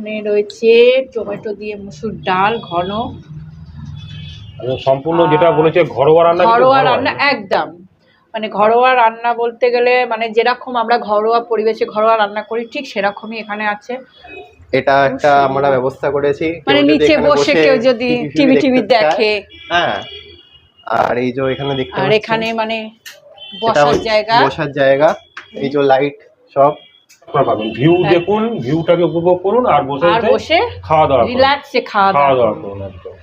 এখানে রয়েছে টমেটো দিয়ে মুসুর ডাল ঘন। সম্পূর্ণ যেটা বলেছে ঘরোয়া রান্না ঘরোয়া ঘরোয়া রান্না একদম। মানে ঘরোয়া রান্না বলতে গেলে মানে যেরকম আমরা ঘরোয়া পরিবেশে ঘরোয়া রান্না করি ঠিক সেরকমই এখানে আছে। এটা একটা আমরা ব্যবস্থা করেছি। মানে নিচে বসে কেউ যদি টিভি টিভি দেখে। হ্যাঁ। আর এই যে এখানে দেখতে আর এখানে মানে বসার জায়গা। বসার জায়গা এই যে লাইট সব। আপনারা পাবেন ভিউ। দেখুন ভিউটাকে উপভোগ করুন আর বসে বসে খাওয়া দাওয়া রিল্যাক্সে খাওয়া খাওয়া দাওয়া করুন। একদম।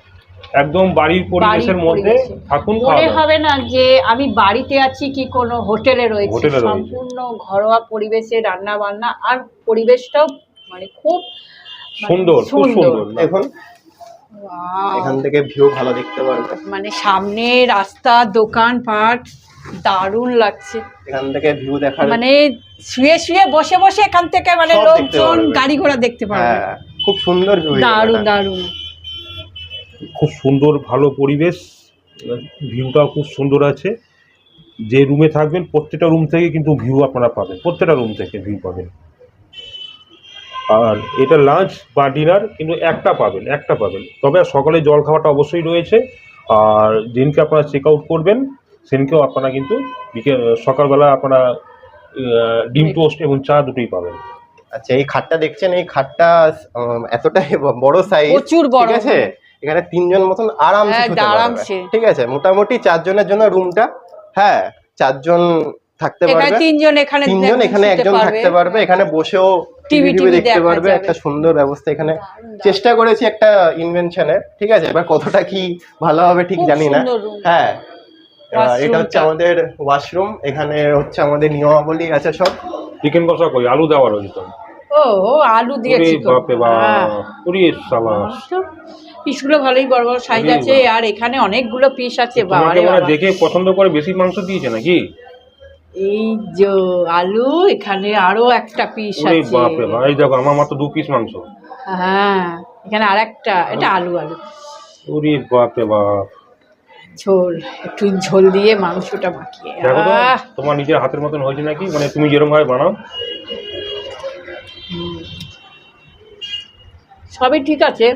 একদম বাড়ির পরিবেশের মধ্যে থাকুন মনে হবে না যে আমি বাড়িতে আছি কি কোনো হোটেলে রয়েছে। সম্পূর্ণ ঘরোয়া পরিবেশে রান্না বান্না আর পরিবেশটাও মানে খুব মানে সুন্দর খুব সুন্দর। দেখুন এখান? থেকে ভিউ ভালো দেখতে পারবে। মানে সামনে রাস্তা দোকানপাট দারুণ লাগছে। এখান থেকে ভিউ দেখার মানে শুয়ে শুয়ে বসে বসে এখান থেকে মানে সব দেখতে লোকজন পারবে। গাড়ি ঘোড়া দেখতে পারবে। হ্যাঁ খুব সুন্দর ভিউ দারুণ দারুণ। খুব সুন্দর ভালো পরিবেশ। ভিউটাও খুব সুন্দর আছে। যে রুমে থাকবেন প্রত্যেকটা রুম থেকে কিন্তু ভিউ আপনারা পাবেন। প্রত্যেকটা রুম থেকে ভিউ পাবেন। আর এটা লাঞ্চ বা ডিনার কিন্তু একটা পাবেন একটা পাবেন। তবে সকালে জল খাওয়াটা অবশ্যই রয়েছে। আর যেদিনকে আপনারা চেক আউট করবেন সেদিনকেও আপনারা কিন্তু বিকেল সকালবেলা আপনারা ডিম টোস্ট এবং চা দুটোই পাবেন। আচ্ছা এই খাটটা দেখছেন? এই খাটটা এতটাই বড় সাইজ প্রচুর বড়। ঠিক আছে? এখানে তিনজন মতন আরামসে হ্যাঁ, শুতে পারবে। ঠিক আছে মোটামুটি চারজনের জন্য রুমটা হ্যাঁ চারজন থাকতে এখানে পারবে। তিনজন এখানে তিনজন এখানে একজন থাকতে পারবে এখানে বসেও টিভি টিভি দেখতে পারবে একটা সুন্দর ব্যবস্থা এখানে। চেষ্টা করেছি একটা ইনভেনশনের ঠিক আছে এবার কতটা কি ভালো হবে ঠিক জানি না। হ্যাঁ এটা হচ্ছে আমাদের ওয়াশরুম এখানে হচ্ছে আমাদের নিয়মাবলী আছে সব। চিকেন কষা কই? আলু দেওয়া রয়েছে ও ও, আলু দিয়েছি বাপরে বাপ ওরে পিসগুলো ভালোই বড় বড় সাইজ আছে আর এখানে অনেকগুলো পিস আছে বাবা। দেখে পছন্দ করে বেশি মাংস দিয়েছে নাকি? এই যে আলু এখানে আরও একটা পিস আছে। বাপরে বাপ এই দেখো আমার মাত্র দু পিস মাংস। হ্যাঁ এখানে আর একটা এটা আলু আলু। ওরে বাপরে বাপ ঝোল একটু ঝোল দিয়ে মাংসটা মাখিয়ে। তোমার নিজের হাতের মতন হয়েছে নাকি? মানে তুমি যেরকম ভাবে বানাও। সবই ঠিক আছে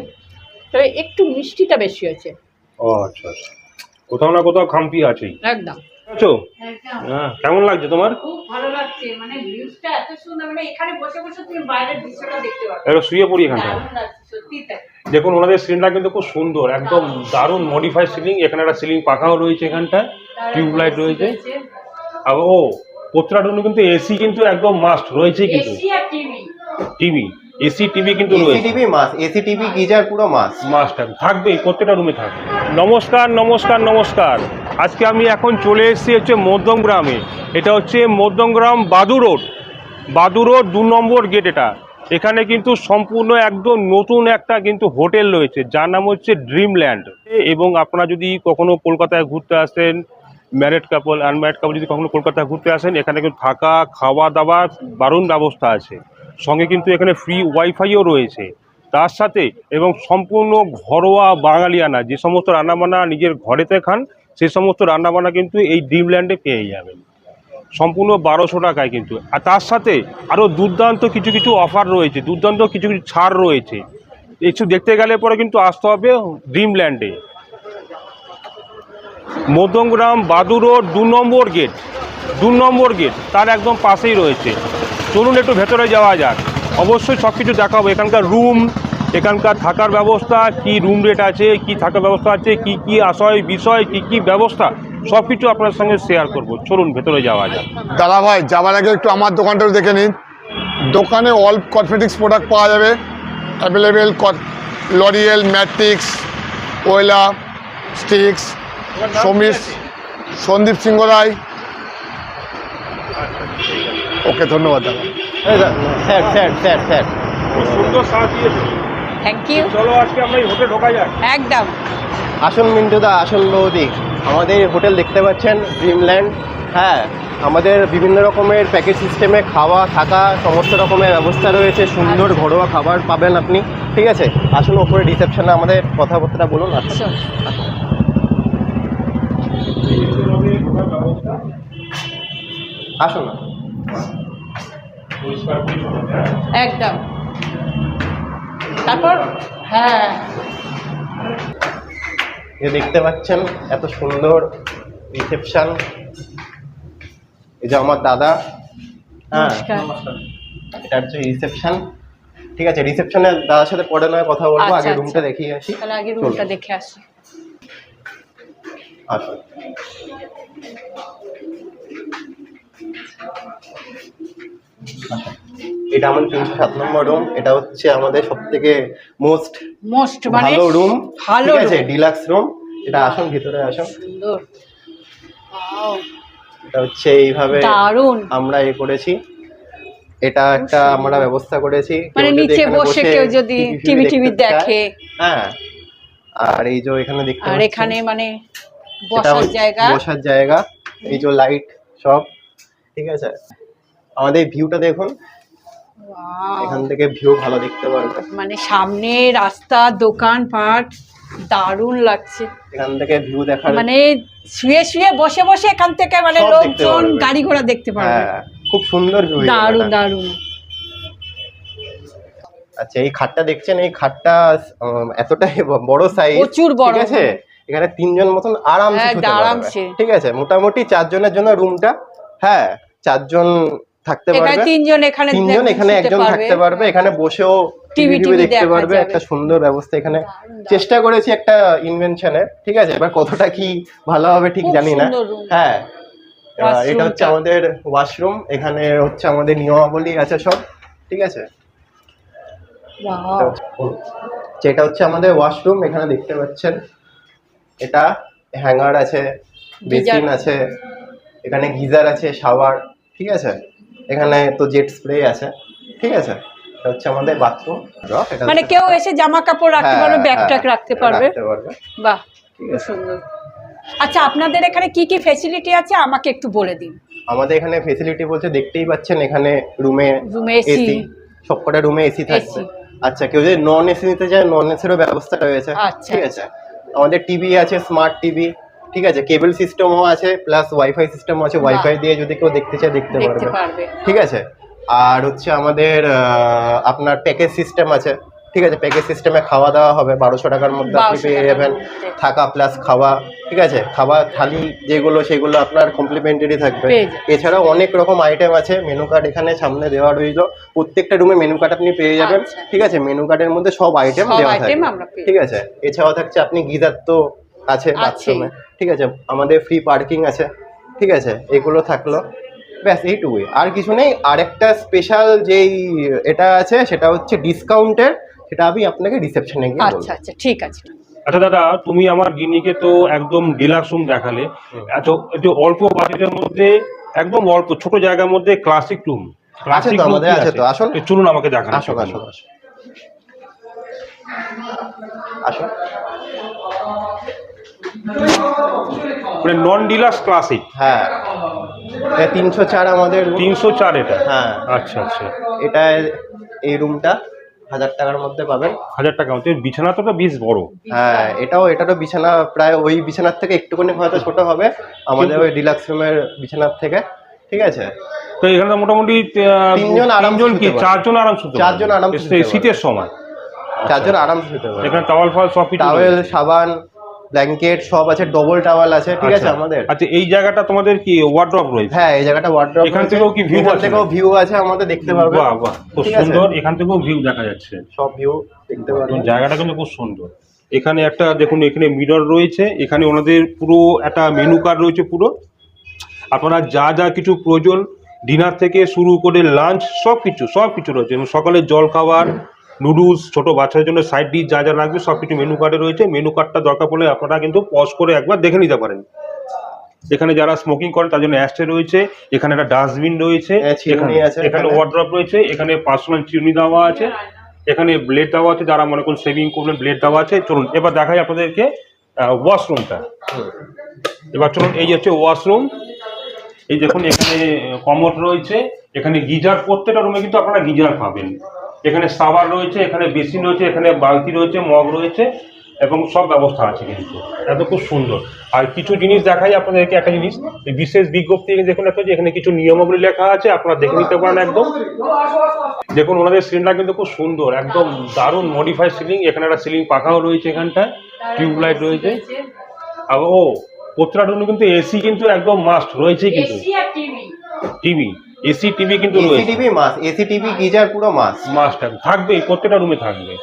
তবে একটু মিষ্টিটা বেশি হয়েছে। ও আচ্ছা আচ্ছা। কোথাও না কোথাও খামতি আছেই। একদম। আছো? হ্যাঁ কেমন? লাগছে তোমার? খুব ভালো লাগছে। মানে ভিউজটা এত সুন্দর মানে এখানে বসে বসে তুমি বাইরের দৃশ্যটা দেখতে পাবে। এবার শুয়ে পড়ি এখানটা সত্যি তাই। দেখুন ওনাদের সিলিংটা কিন্তু খুব সুন্দর একদম দারুণ। মডিফাইড সিলিং এখানে একটা সিলিং পাখাও রয়েছে এখানটায় টিউবলাইট রয়েছে। আর ও প্রত্যেকটা কিন্তু এসি কিন্তু একদম মাস্ট রয়েছে কিন্তু। টিভি এসি টিভি কিন্তু রয়েছে। টিভি মাস এসি টিভি গিজার পুরো মাস মাস্ট থাকবেই প্রত্যেকটা রুমে থাকবে। নমস্কার নমস্কার নমস্কার। আজকে আমি এখন চলে এসেছি হচ্ছে মধ্যমগ্রামে এটা হচ্ছে মধ্যমগ্রাম বাদু রোড। বাদু রোড দু নম্বর গেট এটা। এখানে কিন্তু সম্পূর্ণ একদম নতুন একটা কিন্তু হোটেল রয়েছে। যার নাম হচ্ছে ড্রিমল্যান্ড এবং আপনারা যদি কখনো কলকাতায় ঘুরতে আসেন ম্যারেড কাপল আনম্যারেড কাপল যদি কখনো কলকাতায় ঘুরতে আসেন, এখানে কিন্তু থাকা, খাওয়া দাওয়ার দারুণ ব্যবস্থা আছে। সঙ্গে কিন্তু এখানে ফ্রি ওয়াইফাইও রয়েছে। তার সাথে এবং সম্পূর্ণ ঘরোয়া বাঙালিয়ানা, যে সমস্ত রান্নাবান্না নিজের ঘরেতে খান সেই সমস্ত রান্নাবান্না কিন্তু এই ড্রিমল্যান্ডে পেয়ে যাবেন। সম্পূর্ণ বারোশো টাকায় কিন্তু। আর তার সাথে আরও দুর্দান্ত কিছু কিছু অফার রয়েছে, দুর্দান্ত কিছু কিছু ছাড় রয়েছে। কিছু দেখতে গেলে পরে কিন্তু আসতে হবে ড্রিমল্যান্ডে মধ্যমগ্রাম বাদু রোড দু নম্বর গেট, দু নম্বর গেট, তার একদম পাশেই রয়েছে। চলুন একটু ভেতরে যাওয়া যাক। অবশ্যই সব কিছু দেখাবো। এখানকার রুম, এখানকার থাকার ব্যবস্থা, কি রুম রেট আছে, কি থাকার ব্যবস্থা আছে, কি কি আশয়, বিষয়, কি কি ব্যবস্থা, সব কিছু আপনার সঙ্গে শেয়ার করব। চলুন ভেতরে যাওয়া যাক। দাদা ভাই, যাবার আগে একটু আমার দোকানটাও দেখে নিন। দোকানে অল কসমেটিক্স প্রোডাক্ট পাওয়া যাবে। Available L'Oreal Matrix Wella Streax Samir Sandip Singha Roy. Okay ধন্যবাদ দাদা। Sir sir sir sir. খুব সুন্দর সাজ দিয়েছে। থ্যাংক ইউ চলো আজকে আমরা এই হোটেল ঢোকা যাক। একদম। আসুন মিন্টুদা আসুন বৌদি আমাদের হোটেল দেখতে পাচ্ছেন ড্রিমল্যান্ড হ্যাঁ আমাদের বিভিন্ন রকমের প্যাকেজ সিস্টেমে খাওয়া থাকা সমস্ত রকমের ব্যবস্থা রয়েছে। সুন্দর ঘরোয়া খাবার পাবেন আপনি ঠিক আছে? আসুন ওপরে রিসেপশনে আমাদের কথাবার্তা বলুন আসুন একদম। তারপর? হ্যাঁ। দেখতে পাচ্ছেন এত সুন্দর রিসেপশন। এই যে আমার দাদা। হ্যাঁ এটা হচ্ছে রিসেপশন। ঠিক আছে রিসেপশনের দাদার সাথে পরে নয় কথা বলব আচ্ছা, আগে রুমটা আচ্ছা। দেখিয়ে আসি। তাহলে আগে রুমটা দেখে আসি। আসুন। এটা আমাদের তিনশো সাত নম্বর রুম এটা হচ্ছে আমাদের সব থেকে মোস্ট মোস্ট মানে ভালো রুম ভালো আছে? ডিলাক্স রুম এটা আসুন ভিতরে আসুন। সুন্দর। এটা হচ্ছে এইভাবে আমরা এ করেছি। এটা একটা আমরা ব্যবস্থা করেছি। মানে নিচে বসে কেউ যদি টিভি টিভি দেখে। হ্যাঁ। আর এই যে এখানে দেখতে আর এখানে মানে বসার জায়গা। বসার জায়গা এই যে লাইট সব ঠিক আছে? আমাদের ভিউটা দেখুন। এখান থেকে ভিউ ভালো দেখতে পারবে। মানে সামনে রাস্তা দোকান পাট দারুণ লাগছে। এখান থেকে ভিউ দেখার মানে শুয়ে শুয়ে বসে বসে এখান থেকে মানে লোকজন গাড়ি ঘোড়া দেখতে পারবে। হ্যাঁ খুব সুন্দর ভিউ দারুণ দারুণ। আচ্ছা এই খাটটা দেখছেন? এই খাটটা এতটাই বড় সাইজ প্রচুর বড়। ঠিক আছে? এখানে তিনজন মতন আরামসে হ্যাঁ, শুতে পারবে। ঠিক আছে মোটামুটি চারজনের জন্য রুমটা হ্যাঁ চারজন থাকতে পারবে। তিনজন এখানে তিনজন এখানে একজন থাকতে পারবে এখানে বসেও টিভি টিভি দেখতে পারবে একটা সুন্দর ব্যবস্থা এখানে। চেষ্টা করেছি একটা ইনভেনশনের ঠিক আছে? এবার কতটা কি ভালো হবে ঠিক জানি না। হ্যাঁ এটা হচ্ছে আমাদের ওয়াশরুম এখানে হচ্ছে আমাদের নিয়মাবলী আছে সব ঠিক আছে? যেটা হচ্ছে আমাদের ওয়াশরুম এখানে দেখতে পাচ্ছেন। এটা হ্যাঙ্গার আছে বেসিন আছে এখানে গিজার আছে শাওয়ার ঠিক আছে? এখানে তো জেট স্প্রে আছে ঠিক আছে? এটা হচ্ছে আমাদের বাথরুম মানে কেউ এসে জামা কাপড় রাখতে পারবে ব্যাগ ট্যাগ রাখতে পারবে? বাহ। সুন্দর। আচ্ছা আপনাদের এখানে কি কি আছে? আমাকে একটু বলে দিন। আমাদের এখানে বলতে দেখতেই পাচ্ছেন এখানে রুমে রুমে এসি সবকটা রুমে এসি AC আচ্ছা কেউ যদি নন এসি নিতে চায় নন এসিরও ব্যবস্থা রয়েছে। আচ্ছা, ঠিক আছে? আমাদের টিভি আছে স্মার্ট টিভি ঠিক আছে? কেবল সিস্টেমও আছে প্লাস ওয়াইফাই সিস্টেমও আছে। ওয়াইফাই দিয়ে যদি কেউ দেখতে চায় দেখতে পারবে। ঠিক আছে? আর হচ্ছে আমাদের আপনার প্যাকেজ সিস্টেম আছে। ঠিক আছে প্যাকেজ সিস্টেমে খাওয়া দাওয়া হবে বারোশো টাকার মধ্যে আপনি পেয়ে যাবেন থাকা প্লাস খাওয়া ঠিক আছে খাওয়া থালি যেগুলো সেগুলো আপনার কমপ্লিমেন্টারি থাকবে। এছাড়াও অনেক রকম আইটেম আছে মেনু কার্ড এখানে সামনে দেওয়া রইল প্রত্যেকটা রুমে মেনু কার্ড আপনি পেয়ে যাবেন আচ্ছা। ঠিক আছে মেনু কার্ডের মধ্যে সব আইটেম দেওয়া থাকবে ঠিক আছে এছাড়াও থাকছে আপনি গিজার তো আছে। বাথরুমে ঠিক আছে আমাদের ফ্রি পার্কিং আছে ঠিক আছে এগুলো থাকল ব্যাস এইটুকুই। আর কিছু নেই আরেকটা স্পেশাল যেই এটা আছে সেটা হচ্ছে ডিসকাউন্টের সেটা আমি আপনাকে রিসেপশনে গিয়ে বলব। আচ্ছা আচ্ছা ঠিক আছে। আচ্ছা দাদা তুমি আমার গিনিকে তো একদম ডিলাক্স রুম দেখালে। এত একটু অল্প বাজেটের মধ্যে একদম অল্প ছোট জায়গার মধ্যে ক্লাসিক রুম আছে তো, আমাদের আছে তো, আসুন। চলুন আমাকে দেখান। আসুন আসুন আসুন। মানে নন ডিলাক্স ক্লাসিক হ্যাঁ তিনশো চার আমাদের। তিনশো চার এটা? হ্যাঁ। আচ্ছা আচ্ছা। এটা এই রুমটা হাজার টাকার মধ্যে পাবেন। হাজার টাকা মধ্যে। বিছানা তো বেশ বড়। হ্যাঁ এটাও এটারও বিছানা প্রায় ওই বিছানার থেকে একটুখানি হয়তো ছোট হবে। আমাদের ওই ডিলাক্স রুমের বিছানার থেকে ঠিক আছে? তো এখানে মোটামুটি তিনজন আরামজন কি। চারজন আরাম শুতে চারজন আরাম। শীতের সময়। চারজন আরাম শুতে পারে এখানে টাওয়াল ফল সব টাওয়েল সাবান ব্ল্যাঙ্কেট সব আছে ডবল টাওয়াল আছে ঠিক আছে আচ্ছা। আমাদের? আচ্ছা এই জায়গাটা তোমাদের কি ওয়ার্ড্রপ রয়েছে? হ্যাঁ এই জায়গাটা ওয়ার্ড্রপ এখান থেকেও কি এখান আছে? থেকেও ভিউ আছে আমাদের দেখতে পারবে। বাহ বাহ খুব সুন্দর। এখান থেকেও ভিউ দেখা যাচ্ছে। সব ভিউ দেখতে পারবে। জায়গাটা কিন্তু খুব সুন্দর। এখানে একটা দেখুন এখানে মিরর রয়েছে। এখানে ওনাদের পুরো একটা মেনু কার্ড রয়েছে পুরো। আপনারা যা যা কিছু প্রয়োজন ডিনার থেকে শুরু করে লাঞ্চ সব কিছু সব কিছু রয়েছে। সকালে জল খাবার নুডলস ছোট বাচ্চাদের জন্য সাইড ডিশ যা যা লাগবে সব কিছু মেনু কার্ডে রয়েছে। মেনু কার্ডটা দরকার পড়লে আপনারা কিন্তু পজ করে একবার দেখে নিতে পারেন। এখানে যারা স্মোকিং করেন তার জন্য অ্যাস্টে রয়েছে এখানে একটা ডাস্টবিন রয়েছে হ্যাঁ, এখানে আছে এখানে। ওয়ার্ড্রপ রয়েছে এখানে পার্সোনাল চিরুনি দেওয়া আছে এখানে ব্লেড দেওয়া আছে যারা মনে করুন সেভিং করবেন ব্লেড দেওয়া আছে। চলুন এবার দেখাই আপনাদেরকে ওয়াশরুমটা এবার চলুন এই হচ্ছে ওয়াশরুম এই দেখুন এখানে কমোড রয়েছে। এখানে গিজার প্রত্যেকটা রুমে কিন্তু আপনারা গিজার পাবেন। এখানে সাবার রয়েছে এখানে বেসিন রয়েছে এখানে বালতি রয়েছে মগ রয়েছে এবং সব ব্যবস্থা আছে কিন্তু। এত খুব সুন্দর। আর কিছু জিনিস দেখাই আপনাদেরকে একটা জিনিস বিশেষ বিজ্ঞপ্তি দেখুন একটা যে এখানে কিছু নিয়মাবলী লেখা আছে আপনারা দেখে নিতে পারেন একদম। দেখুন ওনাদের সিলিংটা কিন্তু খুব সুন্দর একদম দারুণ মডিফাই সিলিং এখানে একটা সিলিং পাখাও রয়েছে এখানটায় টিউবলাইট রয়েছে। আর ও প্রত্যেকটা রুমে কিন্তু এসি কিন্তু একদম মাস্ট রয়েছে কিন্তু। টিভি এসি টিভি কিন্তু এসি রয়েছে। টিভি মাস এসি টিভি গিজার পুরো মাস মাস্ট থাকবে প্রত্যেকটা রুমে থাকবে।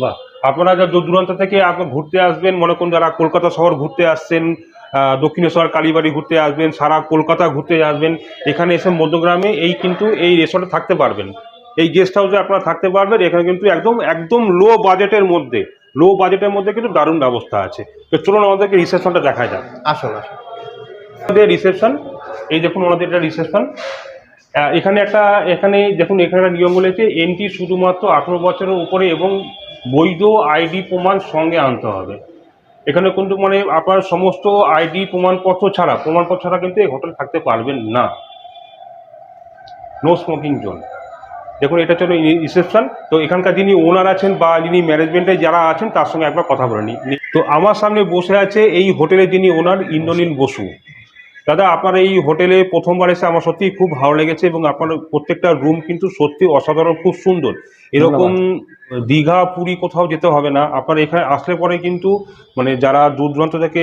বাহ আপনারা যা দূর দূরান্ত থেকে আপনি ঘুরতে আসবেন মনে করুন যারা কলকাতা শহর ঘুরতে আসছেন আহ, দক্ষিণেশ্বর কালীবাড়ি ঘুরতে আসবেন সারা কলকাতা ঘুরতে আসবেন এখানে এসে মধ্যগ্রামে এই কিন্তু এই রেসর্টে থাকতে পারবেন। এই গেস্ট হাউসে আপনারা থাকতে পারবেন এখানে কিন্তু একদম একদম লো বাজেটের মধ্যে লো বাজেটের মধ্যে কিন্তু দারুণ ব্যবস্থা আছে। তো চলুন আমাদেরকে রিসেপশনটা দেখা যাক। আসুন আসুন। আমাদের রিসেপশন এই দেখুন আমাদের এটা রিসেপশন এখানে একটা, এখানে দেখুন, এখানে নিয়ম বলেছে এন্ট্রি শুধুমাত্র আঠেরো বছরের উপরে এবং বৈধ আইডি প্রমাণ সঙ্গে আনতে হবে। এখানে কিন্তু মানে আপনার সমস্ত আইডি প্রমাণপত্র ছাড়া প্রমাণপত্র ছাড়া কিন্তু এই হোটেল থাকতে পারবেন না। নো স্মোকিং জোন দেখুন, এটা হচ্ছে রিসেপশন। তো এখানকার যিনি ওনার আছেন বা যিনি ম্যানেজমেন্টে যারা আছেন, তার সঙ্গে একবার কথা বলে নিই তো আমার সামনে বসে আছে এই হোটেলের যিনি ওনার, ইন্দ্রনীল বসু। দাদা আপনার এই হোটেলে প্রথমবার এসে আমার সত্যি খুব ভালো লেগেছে এবং আপনার প্রত্যেকটা রুম কিন্তু সত্যি অসাধারণ খুব সুন্দর। এরকম দীঘা পুরী কোথাও যেতে হবে না। আপনার এখানে আসলে পরে কিন্তু মানে যারা দূর দূরান্ত থেকে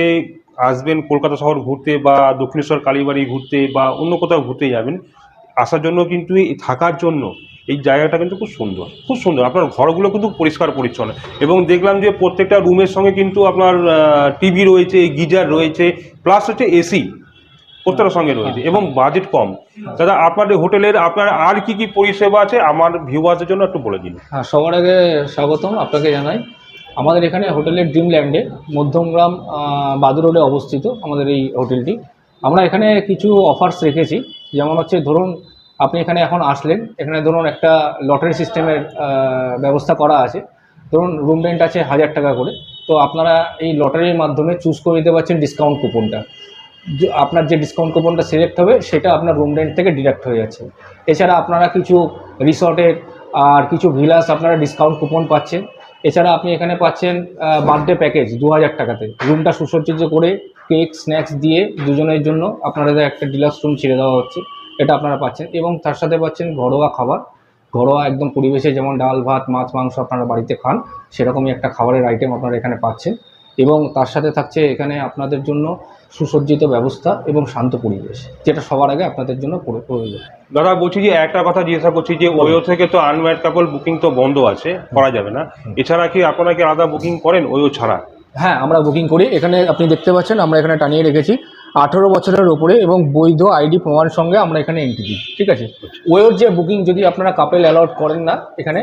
আসবেন কলকাতা শহর ঘুরতে বা দক্ষিণেশ্বর কালীবাড়ি ঘুরতে বা অন্য কোথাও ঘুরতে যাবেন আসার জন্য কিন্তু এই থাকার জন্য এই জায়গাটা কিন্তু খুব সুন্দর খুব সুন্দর। আপনার ঘরগুলো কিন্তু পরিষ্কার পরিচ্ছন্ন এবং দেখলাম যে প্রত্যেকটা রুমের সঙ্গে কিন্তু আপনার টিভি রয়েছে গিজার রয়েছে প্লাস হচ্ছে এসি প্রত্যেকটার সঙ্গে রয়েছে। এবং বাজেট কম। দাদা আপনাদের হোটেলের আপনার আর কি কি পরিষেবা আছে? আমার ভিউয়ার্সের জন্য একটু বলে দিন। হ্যাঁ সবার আগে স্বাগতম আপনাকে জানাই। আমাদের এখানে হোটেলের ড্রিমল্যান্ডে মধ্যমগ্রাম বাদু রোডে অবস্থিত আমাদের এই হোটেলটি। আমরা এখানে কিছু অফার্স রেখেছি। যেমন হচ্ছে ধরুন আপনি এখানে এখন আসলেন। এখানে ধরুন একটা লটারি সিস্টেমের ব্যবস্থা করা আছে। ধরুন রুম রেন্ট আছে হাজার টাকা করে। তো আপনারা এই লটারির মাধ্যমে চুজ করে নিতে পারছেন ডিসকাউন্ট কুপনটা আপনার যে ডিসকাউন্ট কুপনটা সিলেক্ট হবে, সেটা আপনার রুম রেন্ট থেকে ডিডাক্ট হয়ে যাচ্ছে। এছাড়া আপনারা কিছু রিসর্টের আর কিছু ভিলাস আপনারা ডিসকাউন্ট কুপন পাচ্ছেন। এছাড়া আপনি এখানে পাচ্ছেন বার্থডে প্যাকেজ দু হাজার টাকাতে। রুমটা সুসজ্জিত করে কেক স্ন্যাক্স দিয়ে দুজনের জন্য আপনাদের একটা ডিলাক্স রুম ছেড়ে দেওয়া হচ্ছে। এটা আপনারা পাচ্ছেন এবং তার সাথে পাচ্ছেন ঘরোয়া খাবার। ঘরোয়া একদম পরিবেশে যেমন ডাল, ভাত, মাছ, মাংস আপনারা বাড়িতে খান, সেরকমই একটা খাবারের আইটেম আপনারা এখানে পাচ্ছেন। এবং তার সাথে থাকছে এখানে আপনাদের জন্য সুসজ্জিত ব্যবস্থা এবং শান্ত পরিবেশ যেটা সবার আগে আপনাদের জন্য প্রয়োজন। দাদা বলছি যে একটা কথা জিজ্ঞাসা করছি যে ওয়ো থেকে তো আনম্যারিড কাপল বুকিং তো বন্ধ আছে করা যাবে না। এছাড়া কি আপনারা কি আলাদা বুকিং করেন ওয়ো ছাড়া? হ্যাঁ আমরা বুকিং করি। এখানে আপনি দেখতে পাচ্ছেন আমরা এখানে টানিয়ে রেখেছি। আঠেরো বছরের ওপরে এবং বৈধ আইডি প্রমাণ সঙ্গে আমরা এখানে এন্ট্রি দিই ঠিক আছে? ওয়ের যে বুকিং যদি আপনারা কাপেল অ্যালাউড করেন না এখানে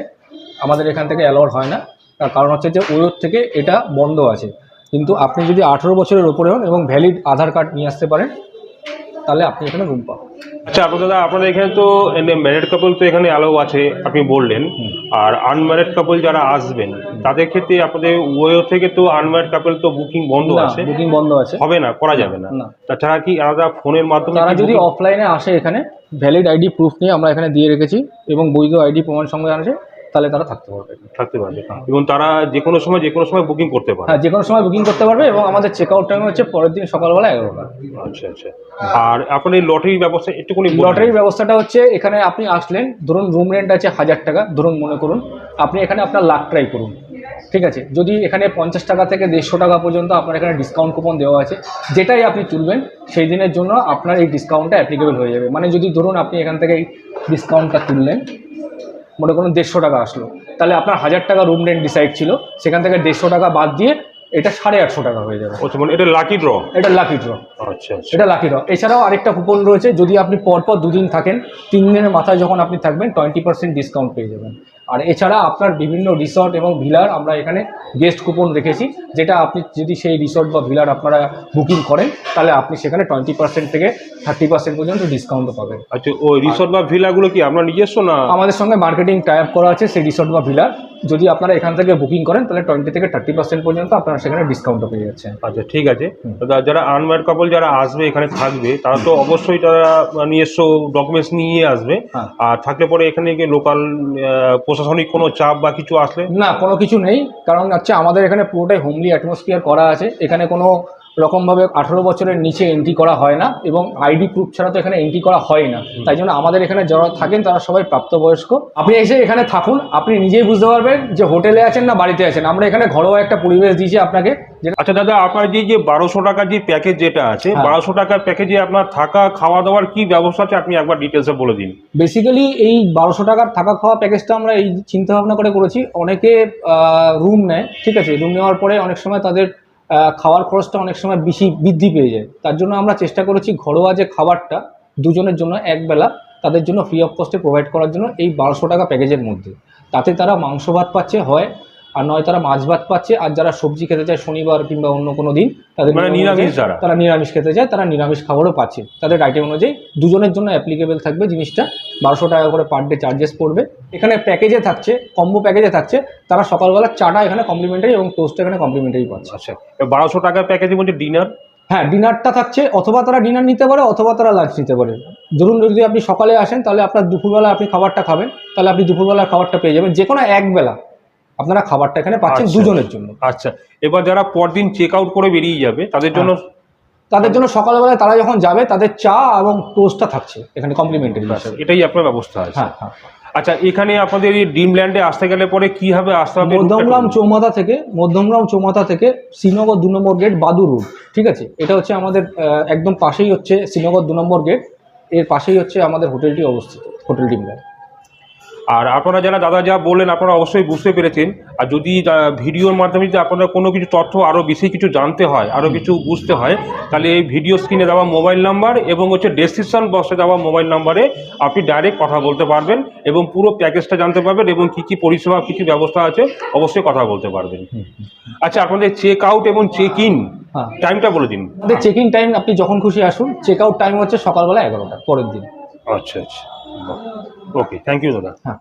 আমাদের এখান থেকে অ্যালাউড হয় না। তার কারণ হচ্ছে যে ওয়ের থেকে এটা বন্ধ আছে। কিন্তু আপনি যদি আঠেরো বছরের ওপরে হন এবং ভ্যালিড আধার কার্ড নিয়ে আসতে পারেন তাহলে আপনি এখানে রুম পাবেন। আচ্ছা আপনার দাদা আপনাদের এখানে তো ম্যারিড কাপল তো এখানে অ্যালাউ আছে আপনি বললেন। আর আনম্যারিড কাপল যারা আসবেন তাদের ক্ষেত্রে আপনাদের ওয়ো থেকে তো আনম্যারিড কাপল তো বুকিং বন্ধ আছে? বুকিং বন্ধ আছে। হবে না করা যাবে না। তাছাড়া কি আলাদা ফোনের মাধ্যমে তারা যদি অফলাইনে আসে এখানে ভ্যালিড আইডি প্রুফ নিয়ে আমরা এখানে দিয়ে রেখেছি এবং বৈধ আইডি প্রমাণ সঙ্গে আসে তাহলে তারা থাকতে পারবে। থাকতে পারবে এবং তারা যে কোনো সময় যে কোনো সময় বুকিং করতে পারে হ্যাঁ যে কোনো সময় বুকিং করতে পারবে এবং আমাদের চেক আউট টাইম হচ্ছে পরের দিন সকালবেলা এগারোটা। আচ্ছা আচ্ছা। আর আপনার এই লটারির ব্যবস্থা একটুখানি? লটারির ব্যবস্থাটা হচ্ছে এখানে আপনি আসলেন ধরুন রুম রেন্ট আছে হাজার টাকা ধরুন মনে করুন আপনি এখানে আপনার লাখ ট্রাই করুন। ঠিক আছে? যদি এখানে পঞ্চাশ টাকা থেকে দেড়শো টাকা পর্যন্ত আপনার এখানে ডিসকাউন্ট কুপন দেওয়া আছে যেটাই আপনি তুলবেন সেই দিনের জন্য আপনার এই ডিসকাউন্টটা অ্যাপ্লিকেবল হয়ে যাবে। মানে যদি ধরুন আপনি এখান থেকে এই ডিসকাউন্টটা তুললেন মনে করুন দেড়শো টাকা আসলো। তাহলে আপনার হাজার টাকা রুম রেন্ট ডিসাইড ছিল সেখান থেকে দেড়শো টাকা বাদ দিয়ে এটা সাড়ে আটশো টাকা হয়ে যাবে। আচ্ছা মানে এটা লাকি ড্র এটা লাকি ড্র আচ্ছা আচ্ছা। এটা লাকি ড্র এছাড়াও আরেকটা কুপন রয়েছে যদি আপনি পরপর দুদিন থাকেন তিন দিনের মাথায় যখন আপনি থাকবেন টোয়েন্টি পার্সেন্ট ডিসকাউন্ট পেয়ে যাবেন। আর এছাড়া আপনার বিভিন্ন রিসর্ট এবং ভিলার আমরা এখানে গেস্ট কুপন রেখেছি যেটা আপনি যদি সেই রিসর্ট বা ভিলার আপনারা বুকিং করেন তাহলে আপনি সেখানে টোয়েন্টি পার্সেন্ট থেকে থার্টি পার্সেন্ট পর্যন্ত ডিসকাউন্ট পাবেন। আচ্ছা ওই রিসর্ট বা ভিলাগুলো কি আমরা নিজস্ব না? আমাদের সঙ্গে মার্কেটিং টাই আপ করা আছে সেই রিসর্ট বা ভিলার যদি আপনারা এখান থেকে বুকিং করেন তাহলে টোয়েন্টি থেকে থার্টি পার্সেন্ট পর্যন্ত আপনারা সেখানে ডিসকাউন্টও পেয়ে যাচ্ছেন। আচ্ছা ঠিক আছে। যারা আনম্যারিড কাপল যারা আসবে এখানে থাকবে তারা তো অবশ্যই তারা নিজস্ব ডকুমেন্টস নিয়ে আসবে। হ্যাঁ। আর থাকলে পরে এখানে গিয়ে লোকাল প্রশাসনিক কোনো চাপ বা কিছু আসলে? না কোনো কিছু নেই। কারণ হচ্ছে আমাদের এখানে পুরোটাই হোমলি অ্যাটমসফিয়ার করা আছে। এখানে কোনো রকমভাবে আঠারো বছরের নিচে এন্ট্রি করা হয় না এবং আইডি প্রুফ ছাড়া তো এখানে এন্ট্রি করা হয় না। তাই জন্য আমাদের এখানে যারা থাকেন তারা সবাই প্রাপ্তবয়স্ক। আপনি এসে এখানে থাকুন আপনি নিজেই বুঝতে পারবেন যে হোটেলে আছেন না বাড়িতে আছেন। আমরা এখানে ঘরোয়া একটা পরিবেশ দিয়েছি আপনাকে আচ্ছা দাদা আপনার যে যে বারোশো টাকার যে প্যাকেজ যেটা আছে হ্যাঁ। বারোশো টাকার প্যাকেজে আপনার থাকা খাওয়া দাওয়ার কি ব্যবস্থা আছে? আপনি একবার ডিটেলসে বলে দিন। বেসিক্যালি এই বারোশো টাকার থাকা খাওয়া প্যাকেজটা আমরা এই চিন্তা ভাবনা করে করেছি। অনেকে রুম নেয় ঠিক আছে? রুম নেওয়ার পরে অনেক সময় তাদের খাওয়ার খরচটা অনেক সময় বেশি বৃদ্ধি পেয়ে যায়। তার জন্য আমরা চেষ্টা করেছি ঘরোয়া যে খাবারটা দুজনের জন্য একবেলা তাদের জন্য ফ্রি অফ কস্টে প্রোভাইড করার জন্য এই বারোশো টাকা প্যাকেজের মধ্যে। তাতে তারা মাংস ভাত পাচ্ছে, হয় আর নয় তারা মাছ ভাত পাচ্ছে আর যারা সবজি খেতে চায় শনিবার কিংবা অন্য কোনো দিন তাদের মানে নিরামিষ যারা। তারা নিরামিষ খেতে চায় তারা নিরামিষ খাবারও পাচ্ছে। তাদের আইটেম অনুযায়ী দুজনের জন্য অ্যাপ্লিকেবল থাকবে জিনিসটা। বারোশো টাকা করে পার ডে চার্জেস পড়বে। এখানে প্যাকেজে থাকছে কম্বো প্যাকেজে থাকছে। তারা সকালবেলা চাটা এখানে কমপ্লিমেন্টারি এবং টোস্ট এখানে কমপ্লিমেন্টারি পাচ্ছে। আচ্ছা বারোশো টাকার প্যাকেজের মধ্যে ডিনার হ্যাঁ ডিনারটা থাকছে অথবা তারা ডিনার নিতে পারে অথবা তারা লাঞ্চ নিতে পারে। ধরুন যদি আপনি সকালে আসেন তাহলে আপনার দুপুরবেলা আপনি খাবারটা খাবেন তাহলে আপনি দুপুরবেলার খাবারটা পেয়ে যাবেন। যে কোনো একবেলা আপনারা খাবারটা এখানে পাচ্ছেন আচ্ছা। দুজনের জন্য। আচ্ছা। এবার যারা পরদিন চেক আউট করে বেরিয়ে যাবে তাদের জন্য তাদের জন্য সকালবেলায় তারা যখন যাবে তাদের চা এবং টোস্টটা থাকছে এখানে কমপ্লিমেন্টারি হিসেবে। এটাই আপনার ব্যবস্থা আছে। হ্যাঁ হ্যাঁ। আচ্ছা এখানে আপনাদের এই ড্রিমল্যান্ডে আসতে গেলে পরে কীভাবে আসতে হবে মধ্যমগ্রাম চৌমাথা থেকে মধ্যমগ্রাম চৌমাথা থেকে শ্রীনগর দু নম্বর গেট বাদু রোড ঠিক আছে? এটা হচ্ছে আমাদের একদম পাশেই হচ্ছে শ্রীনগর দু নম্বর গেটের পাশেই হচ্ছে আমাদের হোটেলটি অবস্থিত হোটেল ডিমল্যান্ড আর আপনারা যারা দাদা যা বললেন আপনারা অবশ্যই বুঝতে পেরেছেন। আর যদি ভিডিওর মাধ্যমে যদি আপনারা কোনো কিছু তথ্য আরও বেশি কিছু জানতে হয় আরও কিছু বুঝতে হয় তাহলে এই ভিডিও স্ক্রিনে দেওয়া মোবাইল নাম্বার এবং হচ্ছে ডেসক্রিপশন বক্সে দেওয়া মোবাইল নাম্বারে আপনি ডাইরেক্ট কথা বলতে পারবেন এবং পুরো প্যাকেজটা জানতে পারবেন এবং কী কী পরিষেবা কী কী ব্যবস্থা আছে অবশ্যই কথা বলতে পারবেন। আচ্ছা আপনাদের চেক আউট এবং চেক ইন হ্যাঁ। টাইমটা বলে দিন। আমাদের চেকিং টাইম আপনি যখন খুশি আসুন চেক আউট টাইম হচ্ছে সকালবেলা এগারোটা পরের দিন। আচ্ছা আচ্ছা। ওকে থ্যাংক ইউ দাদা। হ্যাঁ।